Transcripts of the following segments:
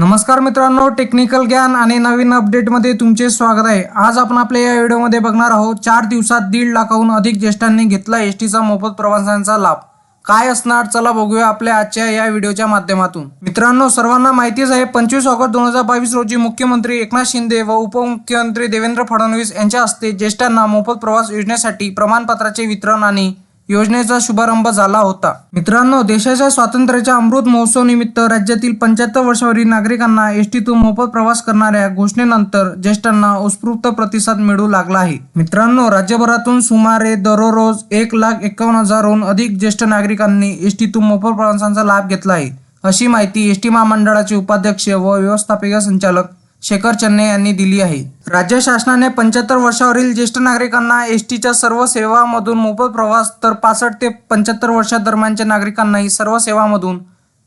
नमस्कार मित्रांनो टेक्निकल ज्ञान आणि नवीन अपडेटमध्ये तुमचे स्वागत आहे. आज आपण आपल्या या व्हिडिओमध्ये बघणार आहोत चार दिवसात दीड लाखाहून अधिक ज्येष्ठांनी घेतला एस टीचा मोफत प्रवासांचा लाभ. काय असणार? चला बघूया आपल्या आजच्या या व्हिडिओच्या माध्यमातून. मित्रांनो सर्वांना माहितीच आहे पंचवीस ऑगस्ट दोन हजार बावीस रोजी मुख्यमंत्री एकनाथ शिंदे व उपमुख्यमंत्री देवेंद्र फडणवीस यांच्या हस्ते ज्येष्ठांना मोफत प्रवास योजनेसाठी प्रमाणपत्राचे वितरण आणि योजनेचा शुभारंभ झाला होता. मित्रांनो देशाच्या स्वातंत्र्याच्या अमृत महोत्सव निमित्त राज्यातील पंच्याहत्तर वर्षावरील नागरिकांना एसटीतून मोफत प्रवास करणाऱ्या घोषणेनंतर ज्येष्ठांना उत्स्फूर्त प्रतिसाद मिळू लागला आहे. मित्रांनो राज्यभरातून सुमारे दररोज एक लाख एकावन्न हजारहून अधिक ज्येष्ठ नागरिकांनी एसटीतून मोफत प्रवासांचा लाभ घेतला आहे. अशी माहिती एसटी महामंडळाचे उपाध्यक्ष व व्यवस्थापकीय संचालक शेखर चन्ने यांनी दिली आहे. राज्य शासनाने पंच्याहत्तर वर्षावरील ज्येष्ठ नागरिकांना एस टीच्या सर्व सेवांमधून मोफत प्रवास तर पासष्ट ते पंच्याहत्तर वर्षादरम्यानच्या नागरिकांनाही सर्व सेवांमधून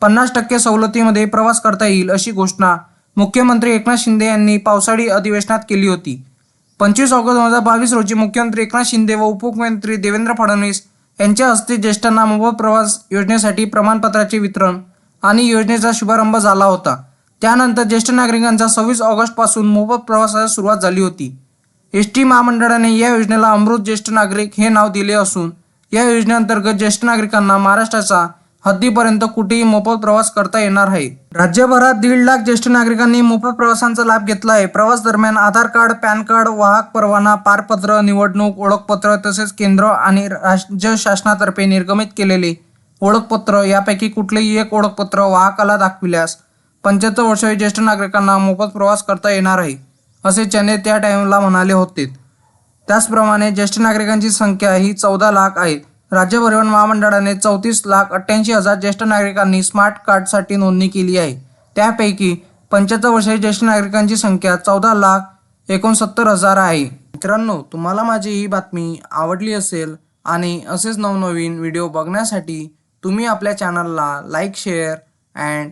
पन्नास टक्के सवलतीमध्ये प्रवास करता येईल अशी घोषणा मुख्यमंत्री एकनाथ शिंदे यांनी पावसाळी अधिवेशनात केली होती. पंचवीस ऑगस्ट दोन हजार बावीस रोजी मुख्यमंत्री एकनाथ शिंदे व उपमुख्यमंत्री देवेंद्र फडणवीस यांच्या हस्ते ज्येष्ठांना मोफत प्रवास योजनेसाठी प्रमाणपत्राचे वितरण आणि योजनेचा शुभारंभ झाला होता. त्यानंतर ज्येष्ठ नागरिकांचा सव्वीस ऑगस्टपासून मोफत प्रवासाला सुरुवात झाली होती. एस टी महामंडळाने या योजनेला अमृत ज्येष्ठ नागरिक हे नाव दिले असून या योजनेअंतर्गत ज्येष्ठ नागरिकांना महाराष्ट्राचा हद्दीपर्यंत कुठेही मोफत प्रवास करता येणार आहे. राज्यभरात दीड लाख ज्येष्ठ नागरिकांनी मोफत प्रवासांचा लाभ घेतला आहे. प्रवास दरम्यान आधार कार्ड पॅन कार्ड वाहक परवाना पारपत्र निवडणूक ओळखपत्र तसेच केंद्र आणि राज्य शासनातर्फे निर्गमित केलेले ओळखपत्र यापैकी कुठलेही एक ओळखपत्र वाहकाला दाखविल्यास पंच्याहत्तर वर्षाच्या ज्येष्ठ नागरिकांना मोफत प्रवास करता येणार आहे असे चेन्नई त्या टाईमला म्हणाले होते. त्याचप्रमाणे ज्येष्ठ नागरिकांची संख्या ही चौदा लाख आहे. राज्य परिवहन महामंडळाने चौतीस लाख अठ्ठ्याऐंशी हजार ज्येष्ठ नागरिकांनी स्मार्ट कार्डसाठी नोंदणी केली आहे. त्यापैकी पंच्याहत्तर वर्षाच्या ज्येष्ठ नागरिकांची संख्या चौदा लाख एकोणसत्तर हजार आहे. मित्रांनो तुम्हाला माझी ही बातमी आवडली असेल आणि असेच नवनवीन व्हिडिओ बघण्यासाठी तुम्ही आपल्या चॅनलला लाईक शेअर अँड